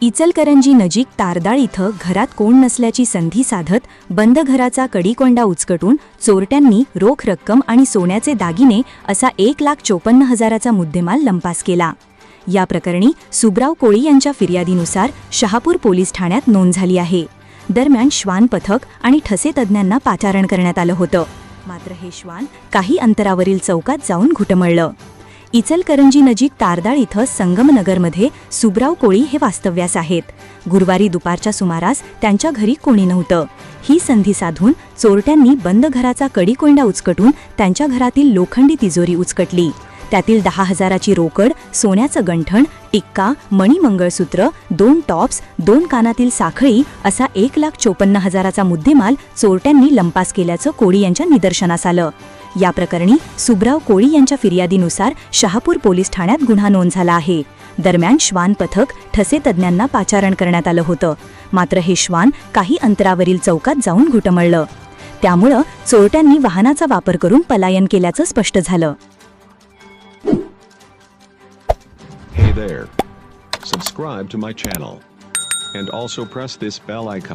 इचलकरंजी नजीक तारदाळ इथं घरात कोण नसल्याची संधी साधत बंद घराचा कडीकोंडा उचकटून चोरट्यांनी रोख रक्कम आणि सोन्याचे दागिने असा एक लाख चोपन्न हजाराचा मुद्देमाल लंपास केला. या प्रकरणी सुब्राव कोळी यांच्या फिर्यादीनुसार शहापूर पोलीस ठाण्यात नोंद झाली आहे. दरम्यान श्वान पथक आणि ठसे तज्ज्ञांना पाचारण करण्यात आलं होतं. मात्र हे श्वान काही अंतरावरील चौकात जाऊन घुटमळलं. इचलकरंजी नजीक तारदाळ इथं संगमनगरमध्ये सुब्राव कोळी हे वास्तव्यास आहेत. गुरुवारी दुपारच्या सुमारास त्यांच्या घरी कोणी नव्हतं. ही संधी साधून चोरट्यांनी बंद घराचा कडीकोंडा उचकटून त्यांच्या घरातील लोखंडी तिजोरी उचकटली. त्यातील दहा हजाराची रोकड सोन्याचं गंठण टिक्का मणी मंगळसूत्र दोन टॉप्स दोन कानातील साखळी असा एक लाख चोपन्न हजाराचा मुद्देमाल चोरट्यांनी लंपास केल्याचं कोळी यांच्या निदर्शनास आलं. या प्रकरणी सुब्राव कोळी यांच्या फिर्यादीनुसार शहापूर पोलीस ठाण्यात गुन्हा नोंद झाला आहे दरम्यान श्वान पथक ठसे तज्ज्ञांना पाचारण करण्यात आलं होतं मात्र हे श्वान काही अंतरावरील चौकात जाऊन घुटमळलं त्यामुळं चोरट्यांनी वाहनाचा वापर करून पलायन केल्याचं स्पष्ट झालं Hey there. Subscribe to my channel. And also press this bell icon.